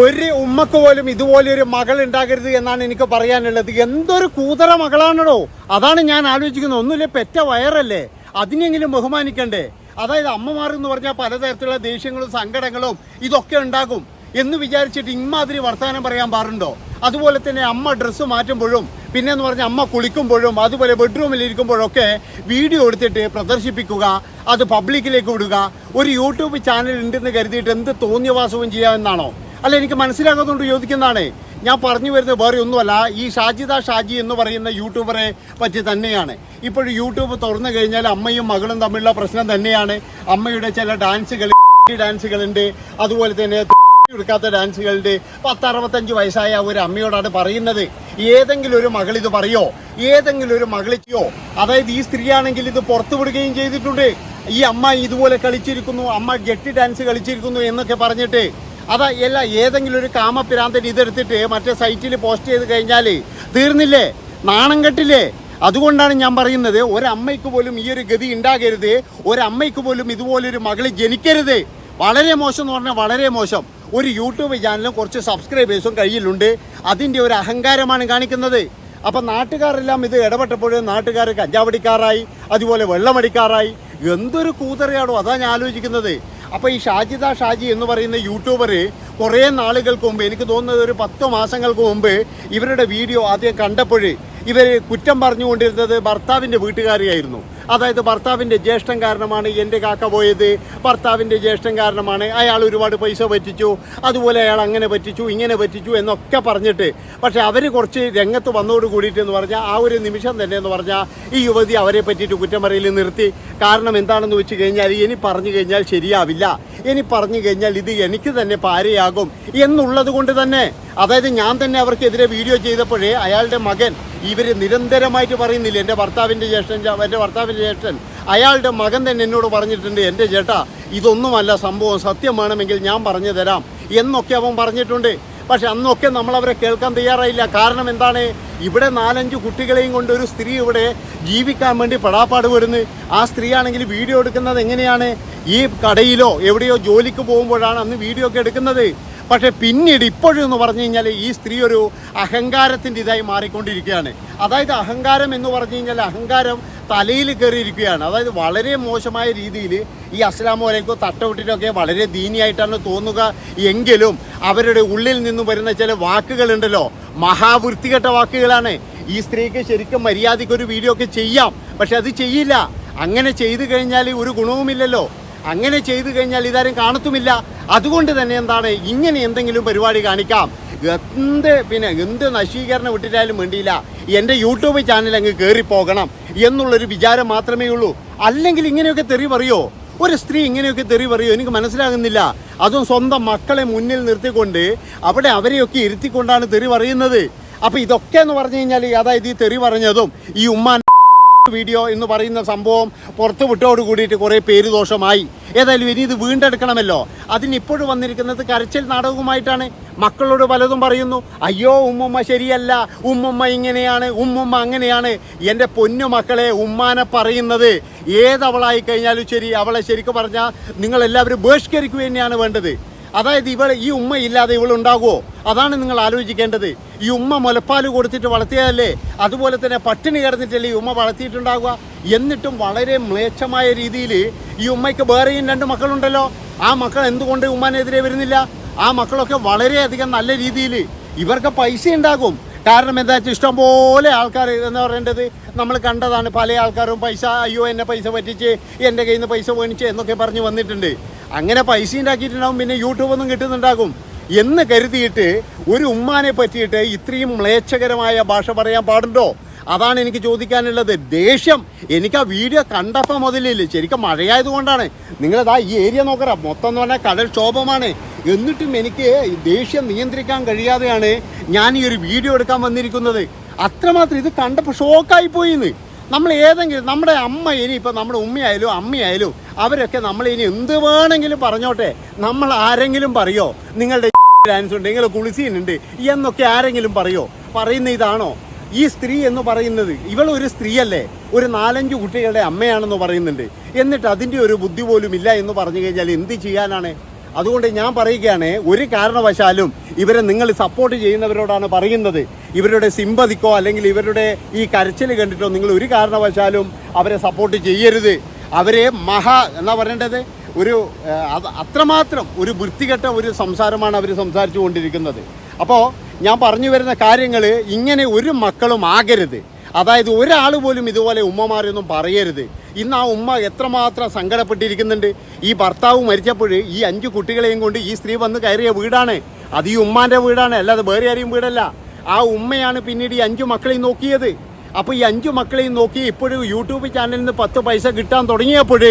ഒരു ഉമ്മക്ക് പോലും ഇതുപോലെ ഒരു മകൾ ഉണ്ടാകരുത് എന്നാണ് എനിക്ക് പറയാനുള്ളത്. എന്തൊരു കൂതറ മകളാണോ അതാണ് ഞാൻ ആലോചിക്കുന്നത്. ഒന്നുമില്ല പെറ്റ വയറല്ലേ. അതിനെങ്കിലും ബഹുമാനിക്കണ്ടേ. അതായത് അമ്മമാർ എന്ന് പറഞ്ഞാൽ പലതരത്തിലുള്ള ദേഷ്യങ്ങളും സങ്കടങ്ങളും ഇതൊക്കെ ഉണ്ടാകും എന്ന് വിചാരിച്ചിട്ട് ഇമ്മാതിരി വർത്തമാനം പറയാൻ പാടുണ്ടോ? അതുപോലെ തന്നെ അമ്മ ഡ്രസ്സ് മാറ്റുമ്പോഴും പിന്നെ എന്ന് പറഞ്ഞാൽ അമ്മ കുളിക്കുമ്പോഴും അതുപോലെ ബെഡ്റൂമിൽ ഇരിക്കുമ്പോഴൊക്കെ വീഡിയോ എടുത്തിട്ട് പ്രദർശിപ്പിക്കുക അത് പബ്ലിക്കിലേക്ക് വിടുക. ഒരു യൂട്യൂബ് ചാനൽ ഉണ്ടെന്ന് കരുതിയിട്ട് എന്ത് തോന്നിയവാസവും ചെയ്യാമെന്നാണോ? അല്ല എനിക്ക് മനസ്സിലാകാത്തതുകൊണ്ട് ചോദിക്കുന്നതാണ്. ഞാൻ പറഞ്ഞു വരുന്നത് വേറെ ഒന്നുമല്ല. ഈ ഷാജിദ ഷാജി എന്ന് പറയുന്ന യൂട്യൂബറെ പറ്റി തന്നെയാണ്. ഇപ്പോൾ യൂട്യൂബ് തുറന്നു കഴിഞ്ഞാൽ അമ്മയും മകളും തമ്മിലുള്ള പ്രശ്നം തന്നെയാണ്. അമ്മയുടെ ചില ഡാൻസുകൾ ഡാൻസുകളുണ്ട്. അതുപോലെ തന്നെ എടുക്കാത്ത ഡാൻസുകളുണ്ട്. പത്ത് അറുപത്തഞ്ച് വയസ്സായ ഒരു അമ്മയോടാണ് പറയുന്നത്. ഏതെങ്കിലും ഒരു മകൾ ഇത് പറയോ? ഏതെങ്കിലും ഒരു മകളിക്കോ അതായത് ഈ സ്ത്രീയാണെങ്കിൽ ഇത് പുറത്തു വിടുകയും ചെയ്തിട്ടുണ്ട്. ഈ അമ്മ ഇതുപോലെ കളിച്ചിരിക്കുന്നു. അമ്മ ഗെട്ടി ഡാൻസ് കളിച്ചിരിക്കുന്നു എന്നൊക്കെ പറഞ്ഞിട്ട് അതാ അല്ല ഏതെങ്കിലും ഒരു കാമപ്പിരാന്തൻ ഇതെടുത്തിട്ട് മറ്റേ സൈറ്റിൽ പോസ്റ്റ് ചെയ്ത് കഴിഞ്ഞാൽ തീർന്നില്ലേ? നാണം കെട്ടില്ലേ? അതുകൊണ്ടാണ് ഞാൻ പറയുന്നത് ഒരമ്മയ്ക്ക് പോലും ഈ ഒരു ഗതി ഉണ്ടാകരുത്. ഒരമ്മയ്ക്ക് പോലും ഇതുപോലൊരു മകൾ ജനിക്കരുത്. വളരെ മോശം എന്ന് പറഞ്ഞാൽ വളരെ മോശം. ഒരു യൂട്യൂബ് ചാനലും കുറച്ച് സബ്സ്ക്രൈബേഴ്സും കയ്യിലുണ്ട്. അതിന്റെ ഒരു അഹങ്കാരമാണ് കാണിക്കുന്നത്. അപ്പം നാട്ടുകാരെല്ലാം ഇത് ഇടപെട്ടപ്പോൾ നാട്ടുകാർ കഞ്ചാവടിക്കാറായി അതുപോലെ വെള്ളമടിക്കാറായി. എന്തൊരു കൂതറയാണോ അതാണ് ഞാൻ ആലോചിക്കുന്നത്. അപ്പോൾ ഈ ഷാജിദ ഷാജി എന്ന് പറയുന്ന യൂട്യൂബർ കുറേ നാളുകൾക്ക് മുമ്പ് എനിക്ക് തോന്നുന്നത് ഒരു പത്ത് മാസങ്ങൾക്ക് മുമ്പ് ഇവരുടെ വീഡിയോ ആദ്യം കണ്ടപ്പോൾ ഇവർ കുറ്റം പറഞ്ഞുകൊണ്ടിരുന്നത് ഭർത്താവിന്റെ വീട്ടുകാരിയായിരുന്നു. അതായത് ഭർത്താവിന്റെ ജ്യേഷ്ഠം കാരണമാണ് എന്റെ കാക്ക പോയത്. ഭർത്താവിന്റെ ജ്യേഷ്ഠം കാരണമാണ് അയാൾ ഒരുപാട് പൈസ പറ്റിച്ചു. അതുപോലെ അയാൾ അങ്ങനെ പറ്റിച്ചു ഇങ്ങനെ പറ്റിച്ചു എന്നൊക്കെ പറഞ്ഞിട്ട്. പക്ഷേ അവർ കുറച്ച് രംഗത്ത് വന്നോട് കൂടിയിട്ട് എന്ന് പറഞ്ഞാൽ ആ ഒരു നിമിഷം തന്നെ എന്ന് പറഞ്ഞാൽ ഈ യുവതി അവരെ പറ്റിയിട്ട് കുറ്റം പറയിൽ നിർത്തി. കാരണം എന്താണെന്ന് വെച്ച് കഴിഞ്ഞാൽ ഇനി പറഞ്ഞു കഴിഞ്ഞാൽ ശരിയാവില്ല. ഇനി പറഞ്ഞു കഴിഞ്ഞാൽ ഇത് എനിക്ക് തന്നെ പാരയാകും എന്നുള്ളത് കൊണ്ട് തന്നെ. അതായത് ഞാൻ തന്നെ അവർക്കെതിരെ വീഡിയോ ചെയ്തപ്പോഴേ അയാളുടെ മകൻ ഇവർ നിരന്തരമായിട്ട് പറയുന്നില്ല. എന്റെ ഭർത്താവിന്റെ ജ്യേഷ്ഠൻ എന്റെ ഭർത്താവിന്റെ ജ്യേഷ്ഠൻ അയാളുടെ മകൻ തന്നെ എന്നോട് പറഞ്ഞിട്ടുണ്ട് എന്റെ ചേട്ടാ ഇതൊന്നുമല്ല സംഭവം. സത്യം വേണമെങ്കിൽ ഞാൻ പറഞ്ഞു തരാം. എന്നൊക്കെ അവൻ പറഞ്ഞിട്ടുണ്ട്. പക്ഷെ അന്നൊക്കെ നമ്മൾ അവരെ കേൾക്കാൻ തയ്യാറായില്ല. കാരണം എന്താണ്? ഇവിടെ നാലഞ്ച് കുട്ടികളെയും കൊണ്ട് ഒരു സ്ത്രീ ഇവിടെ ജീവിക്കാൻ വേണ്ടി പെടാപ്പാട് വരുന്നു. ആ സ്ത്രീ ആണെങ്കിൽ വീഡിയോ എടുക്കുന്നത് എങ്ങനെയാണ്? ഈ കടയിലോ എവിടെയോ ജോലിക്ക് പോകുമ്പോഴാണ് അന്ന് വീഡിയോ ഒക്കെ എടുക്കുന്നത്. പക്ഷെ പിന്നീട് ഇപ്പോഴും എന്ന് പറഞ്ഞു കഴിഞ്ഞാൽ ഈ സ്ത്രീ ഒരു അഹങ്കാരത്തിന്റെ ഇതായി മാറിക്കൊണ്ടിരിക്കുകയാണ്. അതായത് അഹങ്കാരം എന്ന് പറഞ്ഞു കഴിഞ്ഞാൽ അഹങ്കാരം തലയിൽ കയറിയിരിക്കുകയാണ്. അതായത് വളരെ മോശമായ രീതിയിൽ ഈ അസ്ലാമു അലൈക്കോ തട്ടവിട്ടിട്ടൊക്കെ വളരെ ദീനിയായിട്ടാണ് തോന്നുക. എങ്കിലും അവരുടെ ഉള്ളിൽ നിന്നും വരുന്ന ചില വാക്കുകളുണ്ടല്ലോ. മഹാവൃത്തികെട്ട വാക്കുകളാണ്. ഈ സ്ത്രീക്ക് ശരിക്കും മര്യാദയ്ക്ക് ഒരു വീഡിയോ ഒക്കെ ചെയ്യാം. പക്ഷെ അത് ചെയ്യില്ല. അങ്ങനെ ചെയ്തു കഴിഞ്ഞാൽ ഒരു ഗുണവുമില്ലല്ലോ. അങ്ങനെ ചെയ്തു കഴിഞ്ഞാൽ ഇതാരും കാണത്തുമില്ല. അതുകൊണ്ട് തന്നെ എന്താണ് ഇങ്ങനെ എന്തെങ്കിലും പരിപാടി കാണിക്കാം. എന്ത് പിന്നെ എന്ത് നശീകരണം വിട്ടിട്ടാലും വേണ്ടിയില്ല. എന്റെ യൂട്യൂബ് ചാനൽ അങ്ങ് കയറിപ്പോകണം എന്നുള്ളൊരു വിചാരം മാത്രമേ ഉള്ളൂ. അല്ലെങ്കിൽ ഇങ്ങനെയൊക്കെ തെറി പറയോ? ഒരു സ്ത്രീ ഇങ്ങനെയൊക്കെ തെറി പറയോ? എനിക്ക് മനസ്സിലാകുന്നില്ല. അതും സ്വന്തം മക്കളെ മുന്നിൽ നിർത്തിക്കൊണ്ട് അവിടെ അവരെയൊക്കെ ഇരുത്തിക്കൊണ്ടാണ് തെറി പറയുന്നത്. അപ്പോൾ ഇതൊക്കെ എന്ന് പറഞ്ഞു കഴിഞ്ഞാൽ അതായത് ഈ തെറി പറഞ്ഞതും ഈ ഉമ്മാൻ വീഡിയോ എന്ന് പറയുന്ന സംഭവം പുറത്തു വിട്ടോട് കൂടിയിട്ട് കുറേ പേര് ദോഷമായി. ഏതായാലും ഇനി ഇത് വീണ്ടെടുക്കണമല്ലോ. അതിന് ഇപ്പോഴും വന്നിരിക്കുന്നത് കരച്ചിൽ നാടകവുമായിട്ടാണ്. മക്കളോട് പലതും പറയുന്നു. അയ്യോ ഉമ്മുമ്മ ശരിയല്ല. ഉമ്മുമ്മ ഇങ്ങനെയാണ്. ഉമ്മുമ്മ അങ്ങനെയാണ്. എന്റെ പൊന്നു മക്കളെ ഉമ്മാനെ പറയുന്നത് ഏതവളായി കഴിഞ്ഞാലും ശരി. അവളെ ശരിക്കും പറഞ്ഞാൽ നിങ്ങളെല്ലാവരും ബഹിഷ്കരിക്കുക തന്നെയാണ് വേണ്ടത്. അതായത് ഇവൾ ഈ ഉമ്മ ഇല്ലാതെ ഇവൾ ഉണ്ടാകുമോ അതാണ് നിങ്ങൾ ആലോചിക്കേണ്ടത്. ഈ ഉമ്മ മുലപ്പാൽ കൊടുത്തിട്ട് വളർത്തിയതല്ലേ? അതുപോലെ തന്നെ പട്ടിണി കിടന്നിട്ടല്ലേ ഈ ഉമ്മ വളർത്തിയിട്ടുണ്ടാകുക എന്നിട്ടും വളരെ മ്ലേച്ഛമായ രീതിയിൽ ഈ ഉമ്മയ്ക്ക് വേറെയും രണ്ട് മക്കളുണ്ടല്ലോ. ആ മക്കൾ എന്തുകൊണ്ട് ഉമ്മാനെതിരെ വരുന്നില്ല? ആ മക്കളൊക്കെ വളരെയധികം നല്ല രീതിയിൽ ഇവർക്ക് പൈസ ഉണ്ടാകും. കാരണം എന്താ വെച്ചാൽ ഇഷ്ടംപോലെ ആൾക്കാർ എന്ന് പറയേണ്ടത് നമ്മൾ കണ്ടതാണ് പല ആൾക്കാരും പൈസ അയ്യോ എന്നെ പൈസ പറ്റിച്ച് എന്റെ കയ്യിൽ നിന്ന് പൈസ മേടിച്ച് എന്നൊക്കെ പറഞ്ഞ് വന്നിട്ടുണ്ട്. അങ്ങനെ പൈസ ഉണ്ടാക്കിയിട്ടുണ്ടാവും പിന്നെ യൂട്യൂബൊന്നും കിട്ടുന്നുണ്ടാകും എന്ന് കരുതിയിട്ട് ഒരു ഉമ്മാനെ പറ്റിയിട്ട് ഇത്രയും മ്ലേച്ഛകരമായ ഭാഷ പറയാൻ പാടുണ്ടോ? അതാണ് എനിക്ക് ചോദിക്കാനുള്ളത്. ദേഷ്യം. എനിക്ക് ആ വീഡിയോ കണ്ടപ്പോൾ മുതലില്ല ശരിക്കും മഴയായതുകൊണ്ടാണ് നിങ്ങളിതാ ഈ ഏരിയ നോക്കറ. മൊത്തം എന്ന് പറഞ്ഞാൽ കടൽ ക്ഷോഭമാണ്. എന്നിട്ടും എനിക്ക് ദേഷ്യം നിയന്ത്രിക്കാൻ കഴിയാതെയാണ് ഞാൻ ഈ ഒരു വീഡിയോ എടുക്കാൻ വന്നിരിക്കുന്നത്. അത്രമാത്രം ഇത് കണ്ടപ്പോൾ ഷോക്കായി പോയിന്ന് നമ്മൾ ഏതെങ്കിലും നമ്മുടെ അമ്മ ഇനി ഇപ്പം നമ്മുടെ ഉമ്മയായാലും അമ്മയായാലും അവരൊക്കെ നമ്മൾ ഇനി എന്ത് വേണമെങ്കിലും പറഞ്ഞോട്ടെ. നമ്മൾ ആരെങ്കിലും പറയോ? നിങ്ങളുടെ ഡാൻസ് ഉണ്ട് നിങ്ങൾ കുളിസീനുണ്ട് എന്നൊക്കെ ആരെങ്കിലും പറയോ? പറയുന്ന ഇതാണോ? ഈ സ്ത്രീ എന്ന് പറയുന്നത് ഇവൾ ഒരു സ്ത്രീയല്ലേ? ഒരു നാലഞ്ച് കുട്ടികളുടെ അമ്മയാണെന്ന് പറയുന്നുണ്ട്. എന്നിട്ട് അതിന്റെ ഒരു ബുദ്ധി പോലും ഇല്ല എന്ന് പറഞ്ഞു കഴിഞ്ഞാൽ എന്ത് ചെയ്യാനാണ്? അതുകൊണ്ട് ഞാൻ പറയുകയാണ് ഒരു കാരണവശാലും ഇവരെ നിങ്ങൾ സപ്പോർട്ട് ചെയ്യുന്നവരോടാണ് പറയുന്നത്. ഇവരുടെ സിമ്പതിക്കോ അല്ലെങ്കിൽ ഇവരുടെ ഈ കരച്ചിൽ കണ്ടിട്ടോ നിങ്ങൾ ഒരു കാരണവശാലും അവരെ സപ്പോർട്ട് ചെയ്യരുത്. അവരെ മഹാ എന്നാ പറയേണ്ടത്? ഒരു അത് അത്രമാത്രം ഒരു വൃത്തികെട്ട ഒരു സംസാരമാണ് അവർ സംസാരിച്ചു കൊണ്ടിരിക്കുന്നത്. അപ്പോൾ ഞാൻ പറഞ്ഞു വരുന്ന കാര്യങ്ങൾ ഇങ്ങനെ ഒരു മക്കളും ആകരുത്. അതായത് ഒരാൾ പോലും ഇതുപോലെ ഉമ്മമാരൊന്നും പറയരുത്. ഇന്ന് ആ ഉമ്മ എത്രമാത്രം സങ്കടപ്പെട്ടിരിക്കുന്നുണ്ട്? ഈ ഭർത്താവ് മരിച്ചപ്പോൾ ഈ അഞ്ച് കുട്ടികളെയും കൊണ്ട് ഈ സ്ത്രീ വന്ന് കയറിയ വീടാണ്. അത് ഈ ഉമ്മാന്റെ വീടാണ്. അല്ലാതെ വേറെ ആരെയും വീടല്ല. ആ ഉമ്മയാണ് പിന്നീട് ഈ അഞ്ചു മക്കളെയും നോക്കിയത്. അപ്പോൾ ഈ അഞ്ചു മക്കളെയും നോക്കി ഇപ്പോഴും യൂട്യൂബ് ചാനലിൽ നിന്ന് പത്ത് പൈസ കിട്ടാൻ തുടങ്ങിയപ്പോൾ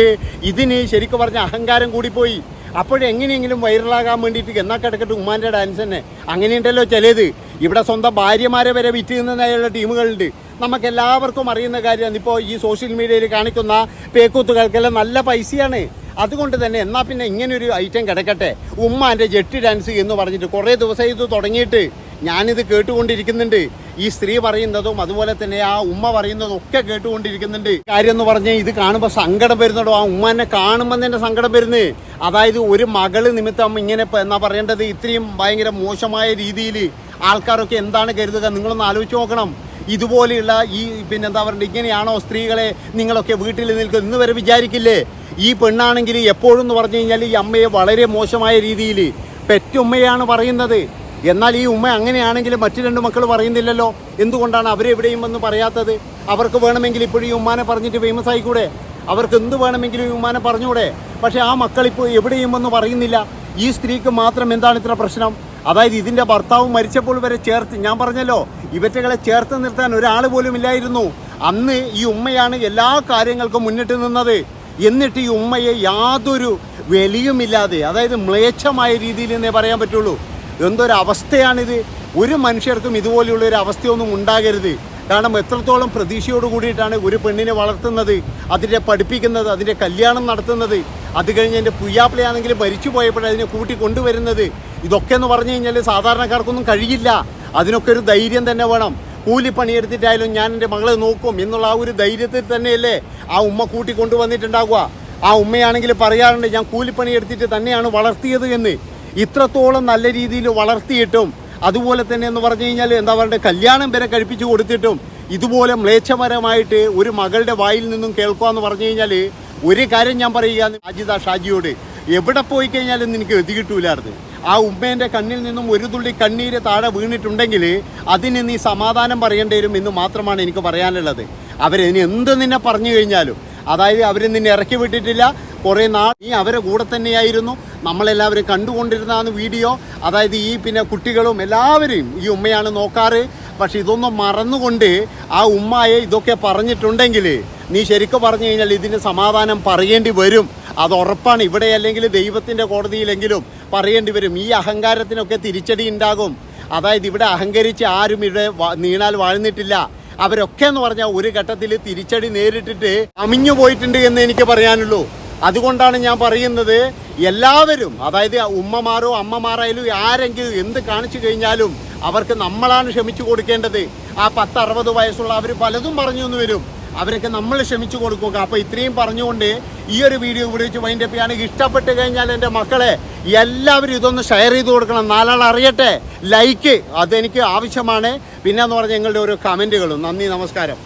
ഇതിന് ശരിക്കും പറഞ്ഞ അഹങ്കാരം കൂടിപ്പോയി. അപ്പോഴെങ്ങനെയെങ്കിലും വൈറലാകാൻ വേണ്ടിയിട്ട് എന്നാ കിടക്കട്ടെ ഉമ്മാന്റെ ഡാൻസ് തന്നെ. അങ്ങനെയുണ്ടല്ലോ ചിലത്. ഇവിടെ സ്വന്തം ഭാര്യമാരെ വരെ വിറ്റ് നിന്നതായുള്ള ടീമുകളുണ്ട് നമുക്ക് എല്ലാവർക്കും അറിയുന്ന കാര്യമാണ്. ഇപ്പോൾ ഈ സോഷ്യൽ മീഡിയയിൽ കാണിക്കുന്ന പേക്കൂത്തുകൾക്കെല്ലാം നല്ല പൈസയാണ്. അതുകൊണ്ട് തന്നെ എന്നാൽ പിന്നെ ഇങ്ങനൊരു ഐറ്റം കിടക്കട്ടെ. ഉമ്മാന്റെ ജെട്ടി ഡാൻസ് എന്ന് പറഞ്ഞിട്ട് കുറേ ദിവസം ഇത് തുടങ്ങിയിട്ട് ഞാനിത് കേട്ടുകൊണ്ടിരിക്കുന്നുണ്ട്. ഈ സ്ത്രീ പറയുന്നതും അതുപോലെ തന്നെ ആ ഉമ്മ പറയുന്നതും ഒക്കെ കേട്ടുകൊണ്ടിരിക്കുന്നുണ്ട്. കാര്യം എന്ന് പറഞ്ഞാൽ ഇത് കാണുമ്പോൾ സങ്കടം വരുന്നുണ്ടോ? ആ ഉമ്മനെ കാണുമ്പോൾ തന്നെ സങ്കടം വരുന്നത് അതായത് ഒരു മകൾ നിമിത്തം ഇങ്ങനെ എന്നാ പറയേണ്ടത്? ഇത്രയും ഭയങ്കര മോശമായ രീതിയിൽ ആൾക്കാരൊക്കെ എന്താണ് കരുതുക? നിങ്ങളൊന്ന് ആലോചിച്ച് നോക്കണം. ഇതുപോലെയുള്ള ഈ പിന്നെ എന്താ പറയുക ഇങ്ങനെയാണോ സ്ത്രീകളെ നിങ്ങളൊക്കെ വീട്ടിൽ നിൽക്കുന്നത്? ഇന്ന് വരെ വിചാരിക്കില്ലേ? ഈ പെണ്ണാണെങ്കിൽ എപ്പോഴും എന്ന് പറഞ്ഞു കഴിഞ്ഞാൽ ഈ അമ്മയെ വളരെ മോശമായ രീതിയിൽ പെറ്റുമ്മയാണ് പറയുന്നത്. എന്നാൽ ഈ ഉമ്മ അങ്ങനെയാണെങ്കിൽ മറ്റു രണ്ട് മക്കൾ പറയുന്നില്ലല്ലോ. എന്തുകൊണ്ടാണ് അവരെവിടെയും വന്ന് പറയാത്തത്? അവർക്ക് വേണമെങ്കിൽ ഇപ്പോഴും ഈ ഉമ്മാനെ പറഞ്ഞിട്ട് ഫേമസ് ആയിക്കൂടെ? അവർക്ക് എന്ത് വേണമെങ്കിലും ഈ ഉമ്മാനെ പറഞ്ഞുകൂടെ? പക്ഷേ ആ മക്കൾ ഇപ്പോൾ എവിടെയും വന്ന് പറയുന്നില്ല. ഈ സ്ത്രീക്ക് മാത്രം എന്താണ് ഇത്ര പ്രശ്നം? അതായത് ഇതിന്റെ ഭർത്താവ് മരിച്ചപ്പോൾ വരെ ചേർത്ത് ഞാൻ പറഞ്ഞല്ലോ ഇവറ്റകളെ ചേർത്ത് നിർത്താൻ ഒരാൾ പോലും ഇല്ലായിരുന്നു. അന്ന് ഈ ഉമ്മയാണ് എല്ലാ കാര്യങ്ങൾക്കും മുന്നിട്ട് നിന്നത്. എന്നിട്ട് ഈ ഉമ്മയെ യാതൊരു വിലയുമില്ലാതെ അതായത് മ്ലേച്ഛമായ രീതിയിൽ എന്നേ പറയാൻ പറ്റുള്ളൂ. എന്തൊരു അവസ്ഥയാണിത്. ഒരു മനുഷ്യർക്കും ഇതുപോലെയുള്ള ഒരു അവസ്ഥയൊന്നും ഉണ്ടാകരുത്. കാരണം എത്രത്തോളം പ്രതീക്ഷയോട് കൂടിയിട്ടാണ് ഒരു പെണ്ണിനെ വളർത്തുന്നത് അതിനെ പഠിപ്പിക്കുന്നത് അതിന്റെ കല്യാണം നടത്തുന്നത്. അത് കഴിഞ്ഞ് എന്റെ പുയ്യാപ്പിളയാണെങ്കിൽ മരിച്ചു പോയപ്പോൾ അതിനെ കൂട്ടി കൊണ്ടുവരുന്നത്. ഇതൊക്കെ എന്ന് പറഞ്ഞു കഴിഞ്ഞാൽ സാധാരണക്കാർക്കൊന്നും കഴിയില്ല. അതിനൊക്കെ ഒരു ധൈര്യം തന്നെ വേണം. കൂലിപ്പണിയെടുത്തിട്ടായാലും ഞാൻ എന്റെ മകളെ നോക്കും എന്നുള്ള ആ ഒരു ധൈര്യത്തിൽ തന്നെയല്ലേ ആ ഉമ്മ കൂട്ടി കൊണ്ടുവന്നിട്ടുണ്ടാകുക ആ ഉമ്മയാണെങ്കിൽ പറയാറുണ്ട് ഞാൻ കൂലിപ്പണി എടുത്തിട്ട് തന്നെയാണ് വളർത്തിയത് എന്ന്. ഇത്രത്തോളം നല്ല രീതിയിൽ വളർത്തിയിട്ടും അതുപോലെ തന്നെ എന്ന് പറഞ്ഞു കഴിഞ്ഞാൽ എന്താ പറയുക കല്യാണം വരെ കഴിപ്പിച്ചു കൊടുത്തിട്ടും ഇതുപോലെ മ്ലേച്ഛപരമായിട്ട് ഒരു മകളുടെ വായിൽ നിന്നും കേൾക്കുക എന്ന് പറഞ്ഞു കഴിഞ്ഞാൽ ഒരു കാര്യം ഞാൻ പറയുക അജിത ഷാജിയോട് എവിടെ പോയി കഴിഞ്ഞാലും നിനക്ക് എതി കിട്ടൂലായിരുന്നു. ആ ഉമ്മേന്റെ കണ്ണിൽ നിന്നും ഒരു തുള്ളി കണ്ണീര് താഴെ വീണിട്ടുണ്ടെങ്കിൽ അതിന് നീ സമാധാനം പറയേണ്ടി വരും എന്ന് മാത്രമാണ് എനിക്ക് പറയാനുള്ളത്. അവരിനി എന്ത് നിന്നെ പറഞ്ഞു കഴിഞ്ഞാലും. അതായത് അവർ നിന്നെ ഇറക്കി വിട്ടിട്ടില്ല. കുറേ നാൾ നീ അവരെ കൂടെ തന്നെയായിരുന്നു. നമ്മളെല്ലാവരും കണ്ടുകൊണ്ടിരുന്നതാണ് വീഡിയോ. അതായത് ഈ പിന്നെ കുട്ടികളും എല്ലാവരും ഈ ഉമ്മയാണ് നോക്കാറ്. പക്ഷെ ഇതൊന്നും മറന്നുകൊണ്ട് ആ ഉമ്മയെ ഇതൊക്കെ പറഞ്ഞിട്ടുണ്ടെങ്കിൽ നീ ശരിക്കും പറഞ്ഞു കഴിഞ്ഞാൽ ഇതിന് സമാധാനം പറയേണ്ടി വരും. അത് ഉറപ്പാണ്. ഇവിടെ അല്ലെങ്കിൽ ദൈവത്തിന്റെ കോടതിയിലെങ്കിലും പറയേണ്ടി വരും. ഈ അഹങ്കാരത്തിനൊക്കെ തിരിച്ചടി ഉണ്ടാകും. അതായത് ഇവിടെ അഹങ്കരിച്ച് ആരും ഇവിടെ നീണാൽ വാഴ്ന്നിട്ടില്ല. അവരൊക്കെ എന്ന് പറഞ്ഞാൽ ഒരു ഘട്ടത്തിൽ തിരിച്ചടി നേരിട്ടിട്ട് അമിഞ്ഞു പോയിട്ടുണ്ട് എന്ന് എനിക്ക് പറയാനുള്ളൂ. അതുകൊണ്ടാണ് ഞാൻ പറയുന്നത് എല്ലാവരും അതായത് ഉമ്മമാരോ അമ്മമാരായാലും ആരെങ്കിലും എന്ത് കാണിച്ചു കഴിഞ്ഞാലും അവർക്ക് നമ്മളാണ് ക്ഷമിച്ചു കൊടുക്കേണ്ടത്. ആ പത്ത് അറുപത് വയസ്സുള്ള അവർ പലതും പറഞ്ഞു വരും. അവരൊക്കെ നമ്മൾ ക്ഷമിച്ചു കൊടുക്കുക അപ്പോൾ ഇത്രയും പറഞ്ഞുകൊണ്ട് ഈ ഒരു വീഡിയോ ഇവിടെ വെച്ച് വൈൻഡ് അപ്പ് ചെയ്യാണെങ്കിൽ ഇഷ്ടപ്പെട്ട് കഴിഞ്ഞാൽ എന്റെ മക്കളെ എല്ലാവരും ഇതൊന്ന് ഷെയർ ചെയ്ത് കൊടുക്കണം. നാലാൾ അറിയട്ടെ. ലൈക്ക് അതെനിക്ക് ആവശ്യമാണ്. പിന്നെ എന്ന് പറഞ്ഞാൽ ഞങ്ങളുടെ ഓരോ കമന്റുകളും നന്ദി നമസ്കാരം.